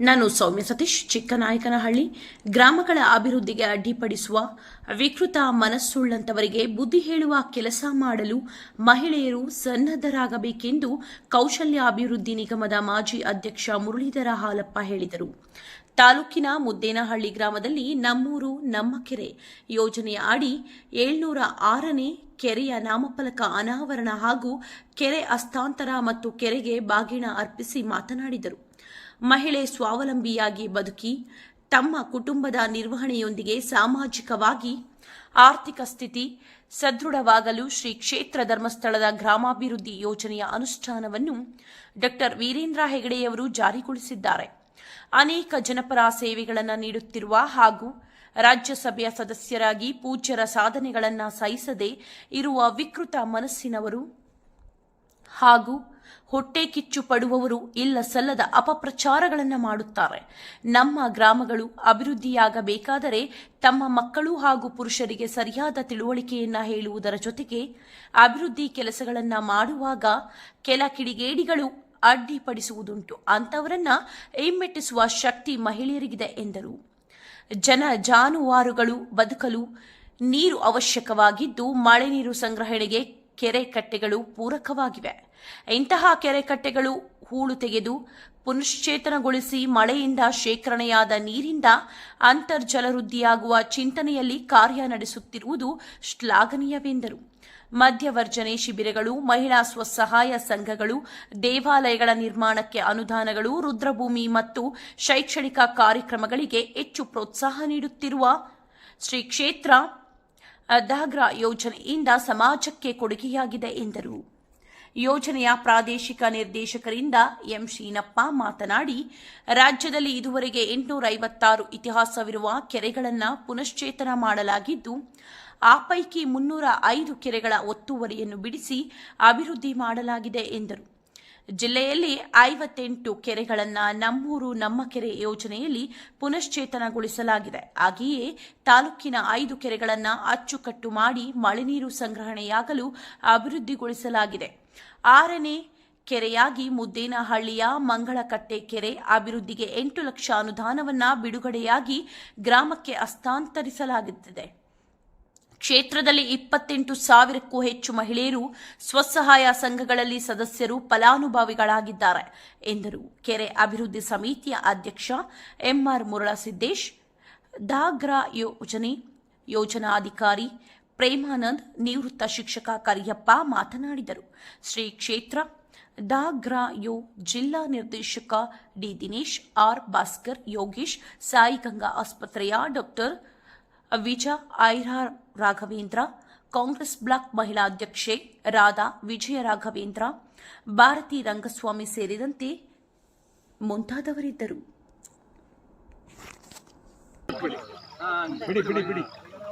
ನಾನು ಸೌಮ್ಯ ಸತೀಶ್, ಚಿಕ್ಕನಾಯಕನಹಳ್ಳಿ. ಗ್ರಾಮಗಳ ಅಭಿವೃದ್ಧಿಗೆ ಅಡ್ಡಿಪಡಿಸುವ ವಿಕೃತ ಮನಸ್ಸುಳ್ಳಂತವರಿಗೆ ಬುದ್ಧಿ ಹೇಳುವ ಕೆಲಸ ಮಾಡಲು ಮಹಿಳೆಯರು ಸನ್ನದ್ಧರಾಗಬೇಕೆಂದು ಕೌಶಲ್ಯ ಅಭಿವೃದ್ಧಿ ನಿಗಮದ ಮಾಜಿ ಅಧ್ಯಕ್ಷ ಮುರಳೀಧರ ಹಾಲಪ್ಪ ಹೇಳಿದರು. ತಾಲೂಕಿನ ಮುದ್ದೇನಹಳ್ಳಿ ಗ್ರಾಮದಲ್ಲಿ ನಮ್ಮೂರು ನಮ್ಮ ಕೆರೆ ಯೋಜನೆಯ ಅಡಿ ಏಳ್ನೂರ ಆರನೇ ಕೆರೆಯ ನಾಮಫಲಕ ಅನಾವರಣ ಹಾಗೂ ಕೆರೆ ಹಸ್ತಾಂತರ ಮತ್ತು ಕೆರೆಗೆ ಬಾಗಿಣ ಅರ್ಪಿಸಿ ಮಾತನಾಡಿದರು. ಮಹಿಳೆ ಸ್ವಾವಲಂಬಿಯಾಗಿ ಬದುಕಿ, ತಮ್ಮ ಕುಟುಂಬದ ನಿರ್ವಹಣೆಯೊಂದಿಗೆ ಸಾಮಾಜಿಕವಾಗಿ ಆರ್ಥಿಕ ಸ್ಥಿತಿ ಸದೃಢವಾಗಲು ಶ್ರೀ ಕ್ಷೇತ್ರ ಧರ್ಮಸ್ಥಳದ ಗ್ರಾಮಾಭಿವೃದ್ಧಿ ಯೋಜನೆಯ ಅನುಷ್ಠಾನವನ್ನು ಡಾಕ್ಟರ್ ವೀರೇಂದ್ರ ಹೆಗಡೆಯವರು ಜಾರಿಗೊಳಿಸಿದ್ದಾರೆ. ಅನೇಕ ಜನಪರ ಸೇವೆಗಳನ್ನು ನೀಡುತ್ತಿರುವ ಹಾಗೂ ರಾಜ್ಯಸಭೆಯ ಸದಸ್ಯರಾಗಿ ಪೂಜ್ಯರ ಸಾಧನೆಗಳನ್ನು ಸಹಿಸದೆ ಇರುವ ವಿಕೃತ ಮನಸ್ಸಿನವರು ಹಾಗೂ ಹೊಟ್ಟೆ ಕಿಚ್ಚು ಪಡುವವರು ಇಲ್ಲ ಸಲ್ಲದ ಅಪಪ್ರಚಾರಗಳನ್ನು ಮಾಡುತ್ತಾರೆ. ನಮ್ಮ ಗ್ರಾಮಗಳು ಅಭಿವೃದ್ಧಿಯಾಗಬೇಕಾದರೆ ತಮ್ಮ ಮಕ್ಕಳು ಹಾಗೂ ಪುರುಷರಿಗೆ ಸರಿಯಾದ ತಿಳುವಳಿಕೆಯನ್ನ ಹೇಳುವುದರ ಜೊತೆಗೆ ಅಭಿವೃದ್ಧಿ ಕೆಲಸಗಳನ್ನು ಮಾಡುವಾಗ ಕೆಲ ಕಿಡಿಗೇಡಿಗಳು ಅಡ್ಡಿಪಡಿಸುವುದುಂಟು. ಅಂತವರನ್ನ ಹಿಮ್ಮೆಟ್ಟಿಸುವ ಶಕ್ತಿ ಮಹಿಳೆಯರಿಗಿದೆ ಎಂದರು. ಜನ ಜಾನುವಾರುಗಳು ಬದುಕಲು ನೀರು ಅವಶ್ಯಕವಾಗಿದ್ದು ಮಳೆ ನೀರು ಸಂಗ್ರಹಣೆಗೆ ಕೆರೆ ಕಟ್ಟೆಗಳು ಪೂರಕವಾಗಿವೆ. ಇಂತಹ ಕೆರೆ ಕಟ್ಟೆಗಳು ಹೂಳು ತೆಗೆದು ಪುನಶ್ಚೇತನಗೊಳಿಸಿ ಮಳೆಯಿಂದ ಶೇಖರಣೆಯಾದ ನೀರಿಂದ ಅಂತರ್ಜಲ ವೃದ್ಧಿಯಾಗುವ ಚಿಂತನೆಯಲ್ಲಿ ಕಾರ್ಯ ನಡೆಸುತ್ತಿರುವುದು ಶ್ಲಾಘನೀಯವೆಂದರು. ಮಧ್ಯವರ್ಜನೆ ಶಿಬಿರಗಳು, ಮಹಿಳಾ ಸ್ವಸಹಾಯ ಸಂಘಗಳು, ದೇವಾಲಯಗಳ ನಿರ್ಮಾಣಕ್ಕೆ ಅನುದಾನಗಳು, ರುದ್ರಭೂಮಿ ಮತ್ತು ಶೈಕ್ಷಣಿಕ ಕಾರ್ಯಕ್ರಮಗಳಿಗೆ ಹೆಚ್ಚು ಪ್ರೋತ್ಸಾಹ ನೀಡುತ್ತಿರುವ ಶ್ರೀ ಕ್ಷೇತ್ರ ದಾಗ್ರಾ ಯೋಜನೆಯಿಂದ ಸಮಾಜಕ್ಕೆ ಕೊಡುಗೆಯಾಗಿದೆ ಎಂದರು. ಯೋಜನೆಯ ಪ್ರಾದೇಶಿಕ ನಿರ್ದೇಶಕರಿಂದ ಎಂ ಶೀನಪ್ಪ ಮಾತನಾಡಿ, ರಾಜ್ಯದಲ್ಲಿ ಇದುವರೆಗೆ ಎಂಟುನೂರ ಐವತ್ತಾರು ಇತಿಹಾಸವಿರುವ ಕೆರೆಗಳನ್ನು ಪುನಶ್ಚೇತನ ಮಾಡಲಾಗಿದ್ದು, ಆ ಪೈಕಿ ಮುನ್ನೂರ ಐದು ಕೆರೆಗಳ ಒತ್ತುವರಿಯನ್ನು ಬಿಡಿಸಿ ಅಭಿವೃದ್ಧಿ ಮಾಡಲಾಗಿದೆ ಎಂದರು. ಜಿಲ್ಲೆಯಲ್ಲಿ ಐವತ್ತೆಂಟು ಕೆರೆಗಳನ್ನು ನಮ್ಮೂರು ನಮ್ಮ ಕೆರೆ ಯೋಜನೆಯಲ್ಲಿ ಪುನಶ್ಚೇತನಗೊಳಿಸಲಾಗಿದೆ. ಹಾಗೆಯೇ ತಾಲೂಕಿನ ಐದು ಕೆರೆಗಳನ್ನು ಅಚ್ಚುಕಟ್ಟು ಮಾಡಿ ಮಳೆ ನೀರು ಸಂಗ್ರಹಣೆಯಾಗಲು ಅಭಿವೃದ್ಧಿಗೊಳಿಸಲಾಗಿದೆ. ಆರನೇ ಕೆರೆಯಾಗಿ ಮುದ್ದೇನಹಳ್ಳಿಯ ಮಂಗಳಕಟ್ಟೆ ಕೆರೆ ಅಭಿವೃದ್ಧಿಗೆ ಎಂಟು ಲಕ್ಷ ಅನುದಾನವನ್ನ ಬಿಡುಗಡೆಯಾಗಿ ಗ್ರಾಮಕ್ಕೆ ಹಸ್ತಾಂತರಿಸಲಾಗುತ್ತಿದೆ. ಕ್ಷೇತ್ರದಲ್ಲಿ ಇಪ್ಪತ್ತೆಂಟು ಸಾವಿರಕ್ಕೂ ಹೆಚ್ಚು ಮಹಿಳೆಯರು ಸ್ವಸಹಾಯ ಸಂಘಗಳಲ್ಲಿ ಸದಸ್ಯರು ಫಲಾನುಭವಿಗಳಾಗಿದ್ದಾರೆ ಎಂದರು. ಕೆರೆ ಅಭಿವೃದ್ಧಿ ಸಮಿತಿಯ ಅಧ್ಯಕ್ಷ ಎಂಆರ್ ಮುರಳಸಿದ್ದೇಶ್, ದಾಗ್ರಾ ಯೋಜನೆ ಯೋಜನಾಧಿಕಾರಿ ಪ್ರೇಮಾನಂದ್ ನಿವೃತ್ತ ಶಿಕ್ಷಕ ಕರಿಯಪ್ಪ ಮಾತನಾಡಿದರು. ಶ್ರೀ ಕ್ಷೇತ್ರ ದಾಗ್ರಾ ಯೋ ಜಿಲ್ಲಾ ನಿರ್ದೇಶಕ ಡಿ ದಿನೇಶ್, ಆರ್ ಭಾಸ್ಕರ್ ಯೋಗೇಶ್, ಸಾಯಿಗಂಗಾ ಆಸ್ಪತ್ರೆಯ ಡಾಕ್ಟರ್ ವಿಜಾ ಐರಾ ರಾಘವೇಂದ್ರ ಕಾಂಗ್ರೆಸ್ ಬ್ಲಾಕ್ ಮಹಿಳಾ ಅಧ್ಯಕ್ಷೆ ರಾಧಾ ವಿಜಯ ರಾಘವೇಂದ್ರ ಭಾರತಿ ರಂಗಸ್ವಾಮಿ ಸೇರಿದಂತೆ ಮುಂತಾದವರಿದ್ದರು.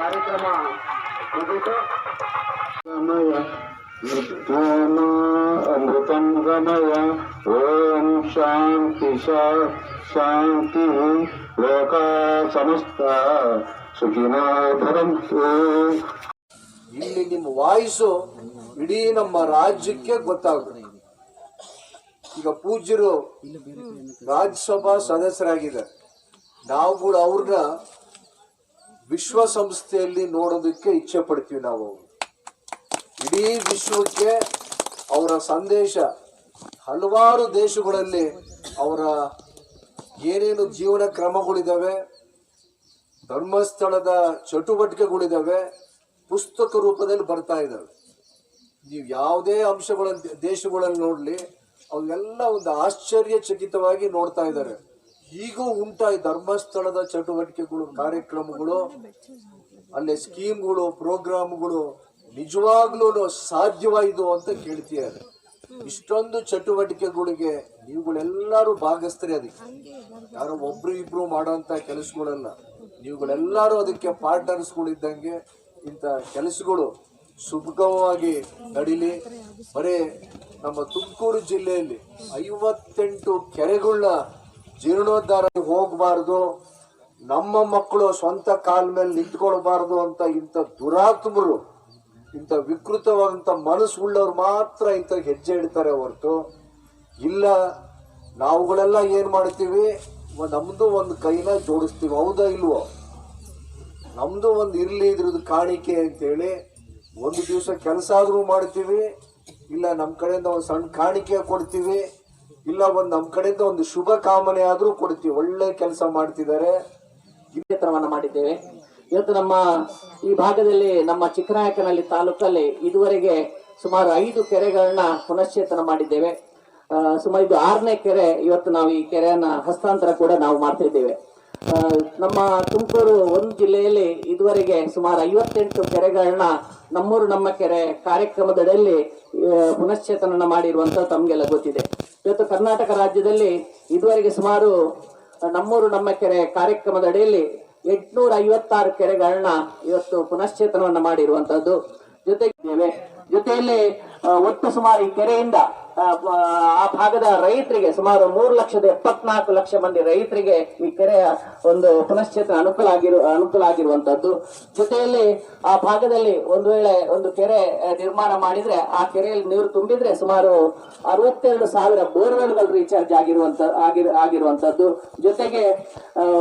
ಕಾರ್ಯಕ್ರಮ ಮುಗಿತು. ಸಮಯ ರಮಯ ಅಮೃತಂ ಗಮಯ. ಓಂ ಶಾಂತಿ ಶಾ- ಶಾಂತಿ ಲೋಕ ಸಮಸ್ತ. ಸುಖಿನೋ ಭವಂತು ಇಲ್ಲಿ ನಿಮ್ಮ ವಾಯ್ಸು ಇಡೀ ನಮ್ಮ ರಾಜ್ಯಕ್ಕೆ ಗೊತ್ತಾಗುತ್ತೆ. ಈಗ ಪೂಜ್ಯರು ರಾಜ್ಯಸಭಾ ಸದಸ್ಯರಾಗಿದ್ದಾರೆ. ನಾವು ಕೂಡ ಅವ್ರನ್ನ ವಿಶ್ವಸಂಸ್ಥೆಯಲ್ಲಿ ನೋಡೋದಕ್ಕೆ ಇಚ್ಛೆ ಪಡ್ತೀವಿ ನಾವು. ಇಡೀ ವಿಶ್ವಕ್ಕೆ ಅವರ ಸಂದೇಶ ಹಲವಾರು ದೇಶಗಳಲ್ಲಿ ಅವರ ಏನೇನು ಜೀವನ ಕ್ರಮಗಳಿದ್ದಾವೆ ಧರ್ಮಸ್ಥಳದ ಚಟುವಟಿಕೆಗಳಿದ್ದಾವೆ ಪುಸ್ತಕ ರೂಪದಲ್ಲಿ ಬರ್ತಾ ಇದ್ದಾವೆ ನೀವು ಯಾವುದೇ ಅಂಶಗಳನ್ನು ದೇಶಗಳಲ್ಲಿ ನೋಡಲಿ ಅವೆಲ್ಲ ಒಂದು ಆಶ್ಚರ್ಯಚಕಿತವಾಗಿ ನೋಡ್ತಾ ಇದ್ದಾರೆ ಈಗೂ ಉಂಟಾ ಧರ್ಮಸ್ಥಳದ ಚಟುವಟಿಕೆಗಳು, ಕಾರ್ಯಕ್ರಮಗಳು, ಅಲ್ಲಿ ಸ್ಕೀಮ್ಗಳು, ಪ್ರೋಗ್ರಾಮ್ಗಳು ನಿಜವಾಗ್ಲೂ ಸಾಧ್ಯವಾಯಿತು ಅಂತ ಕೇಳ್ತಿದ್ದಾರೆ. ಇಷ್ಟೊಂದು ಚಟುವಟಿಕೆಗಳಿಗೆ ನೀವುಗಳೆಲ್ಲರೂ ಭಾಗಸ್ಥರೇ ಅದಕ್ಕೆ. ಯಾರೋ ಒಬ್ರು ಇಬ್ರು ಮಾಡೋಂಥ ಕೆಲಸಗಳಲ್ಲ. ನೀವುಗಳೆಲ್ಲರೂ ಅದಕ್ಕೆ ಪಾರ್ಟ್ನರ್ಸ್ಗಳಿದ್ದಂಗೆ ಇಂಥ ಕೆಲಸಗಳು ಸುಗಮವಾಗಿ ನಡೀಲಿ. ಬರೀ ನಮ್ಮ ತುಮಕೂರು ಜಿಲ್ಲೆಯಲ್ಲಿ ಐವತ್ತೆಂಟು ಕೆರೆಗಳನ್ನ ಜೀರ್ಣೋದ್ಧಾರ ಹೋಗಬಾರ್ದು, ನಮ್ಮ ಮಕ್ಕಳು ಸ್ವಂತ ಕಾಲ ಮೇಲೆ ನಿಂತ್ಕೊಳ್ಬಾರ್ದು ಅಂತ ಇಂಥ ದುರಾತ್ಮರು, ಇಂಥ ವಿಕೃತವಾದಂಥ ಮನಸ್ಸು ಉಳ್ಳವ್ರು ಮಾತ್ರ ಇಂಥ ಹೆಜ್ಜೆ ಇಡ್ತಾರೆ ಹೊರತು. ಇಲ್ಲ, ನಾವುಗಳೆಲ್ಲ ಏನು ಮಾಡ್ತೀವಿ? ನಮ್ಮದು ಒಂದು ಕೈನ ಜೋಡಿಸ್ತೀವಿ, ಹೌದಾ ಇಲ್ವೋ? ನಮ್ಮದು ಒಂದು ಇರಲಿ, ಇದ್ರದ್ದು ಕಾಣಿಕೆ ಅಂತೇಳಿ ಒಂದು ದಿವಸ ಕೆಲಸ ಆದರೂ ಮಾಡ್ತೀವಿ, ಇಲ್ಲ ನಮ್ಮ ಕಡೆಯಿಂದ ಒಂದು ಸಣ್ಣ ಕಾಣಿಕೆ ಕೊಡ್ತೀವಿ ಇಲ್ಲ ಒಂದು ನಮ್ಮ ಕಡೆಯಿಂದ ಒಂದು ಶುಭ ಕಾಮನೆ ಆದರೂ ಕೊಡ್ತೀವಿ. ಒಳ್ಳೆ ಕೆಲಸ ಮಾಡ್ತಿದ್ದಾರೆ. ಕ್ಷೇತ್ರವನ್ನು ಮಾಡಿದ್ದೇವೆ. ಇವತ್ತು ನಮ್ಮ ಈ ಭಾಗದಲ್ಲಿ ನಮ್ಮ ಚಿಕ್ಕನಾಯಕನಹಳ್ಳಿ ತಾಲೂಕಲ್ಲಿ ಇದುವರೆಗೆ ಸುಮಾರು ಐದು ಕೆರೆಗಳನ್ನ ಪುನಶ್ಚೇತನ ಮಾಡಿದ್ದೇವೆ. ಸುಮಾರು ಇದು ಆರನೇ ಕೆರೆ. ಇವತ್ತು ನಾವು ಈ ಕೆರೆಯನ್ನ ಹಸ್ತಾಂತರ ಕೂಡ ನಾವು ಮಾಡ್ತಾ ಇದ್ದೇವೆ ಆ, ನಮ್ಮ ತುಮಕೂರು ಒಂದು ಜಿಲ್ಲೆಯಲ್ಲಿ ಇದುವರೆಗೆ ಸುಮಾರು ಐವತ್ತೆಂಟು ಕೆರೆಗಳನ್ನ ನಮ್ಮೂರು ನಮ್ಮ ಕೆರೆ ಕಾರ್ಯಕ್ರಮದಡಿಯಲ್ಲಿ ಪುನಶ್ಚೇತನ ಮಾಡಿರುವಂತ ತಮಗೆಲ್ಲ ಗೊತ್ತಿದೆ. ಇವತ್ತು ಕರ್ನಾಟಕ ರಾಜ್ಯದಲ್ಲಿ ಇದುವರೆಗೆ ಸುಮಾರು ನಮ್ಮೂರು ನಮ್ಮ ಕೆರೆ ಕಾರ್ಯಕ್ರಮದಡಿಯಲ್ಲಿ ಎಂಟ್ನೂರ ಐವತ್ತಾರು ಕೆರೆಗಳನ್ನ ಇವತ್ತು ಪುನಶ್ಚೇತನವನ್ನ ಮಾಡಿರುವಂತದ್ದು ಜೊತೆಗಿದ್ದೇವೆ ಜೊತೆಯಲ್ಲಿ ಒಟ್ಟು ಸುಮಾರು ಈ ಕೆರೆಯಿಂದ ಆ, ಭಾಗದ ರೈತರಿಗೆ ಸುಮಾರು ಮೂರು ಲಕ್ಷದ ಎಪ್ಪತ್ನಾಲ್ಕು ಲಕ್ಷ ಮಂದಿ ರೈತರಿಗೆ ಈ ಕೆರೆಯ ಒಂದು ಪುನಶ್ಚೇತನ ಅನುಕೂಲ ಆಗಿರು ಅನುಕೂಲ ಆಗಿರುವಂತದ್ದು. ಜೊತೆಯಲ್ಲಿ ಆ ಭಾಗದಲ್ಲಿ ಒಂದು ವೇಳೆ ಒಂದು ಕೆರೆ ನಿರ್ಮಾಣ ಮಾಡಿದ್ರೆ ಆ ಕೆರೆಯಲ್ಲಿ ನೀರು ತುಂಬಿದ್ರೆ ಸುಮಾರು ಅರವತ್ತೆರಡು ಸಾವಿರ ಬೋರ್ವೆಲ್ಗಳು ರೀಚಾರ್ಜ್ ಆಗಿರುವಂತ ಆಗಿ ಆಗಿರುವಂತದ್ದು. ಜೊತೆಗೆ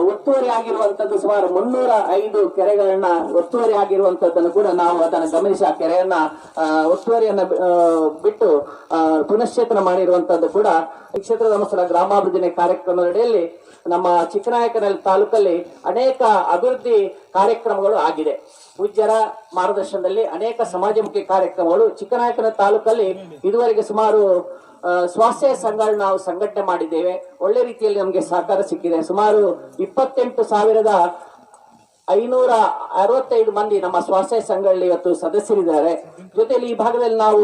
ಒತ್ತುವರಿ ಆಗಿರುವಂತದ್ದು ಸುಮಾರು ಮುನ್ನೂರ ಐದು ಕೆರೆಗಳನ್ನ ಒತ್ತುವರಿ ಆಗಿರುವಂತದ್ದನ್ನು ಕೂಡ ನಾವು ಅದನ್ನು ಗಮನಿಸಿ ಆ ಕೆರೆಯನ್ನ ಒತ್ತುವರಿಯನ್ನ ಬಿಟ್ಟು ಆ, ಪುನಶ್ಚೇತನ ಮಾಡಿರುವಂತದ್ದು ಕೂಡ ಈ ಕ್ಷೇತ್ರದ ಮಸಲ ಗ್ರಾಮಾಭಿವೃದ್ಧಿ ಕಾರ್ಯಕ್ರಮದ ಅಡಿಯಲ್ಲಿ ನಮ್ಮ ಚಿಕ್ಕನಾಯಕನಲ್ಲಿ ತಾಲೂಕಲ್ಲಿ ಅನೇಕ ಅಭಿವೃದ್ಧಿ ಕಾರ್ಯಕ್ರಮಗಳು ಆಗಿದೆ. ಪೂಜ್ಯರ ಮಾರ್ಗದರ್ಶನದಲ್ಲಿ ಅನೇಕ ಸಮಾಜಮುಖಿ ಕಾರ್ಯಕ್ರಮಗಳು ಚಿಕ್ಕನಾಯಕನ ತಾಲೂಕಲ್ಲಿ ಇದುವರೆಗೆ ಸುಮಾರು ಸ್ವಾಸ್ಥ್ಯ ಸಂಘಗಳನ್ನ ನಾವು ಸಂಘಟನೆ ಮಾಡಿದ್ದೇವೆ. ಒಳ್ಳೆ ರೀತಿಯಲ್ಲಿ ನಮಗೆ ಸಹಕಾರ ಸಿಕ್ಕಿದೆ. ಸುಮಾರು ಇಪ್ಪತ್ತೆಂಟು ಸಾವಿರದ ಐನೂರ ಅರವತ್ತೈದು ಮಂದಿ ನಮ್ಮ ಸ್ವಾಸ್ಥ್ಯ ಸಂಘಗಳಲ್ಲಿ ಇವತ್ತು ಸದಸ್ಯರಿದ್ದಾರೆ. ಜೊತೆಯಲ್ಲಿ ಈ ಭಾಗದಲ್ಲಿ ನಾವು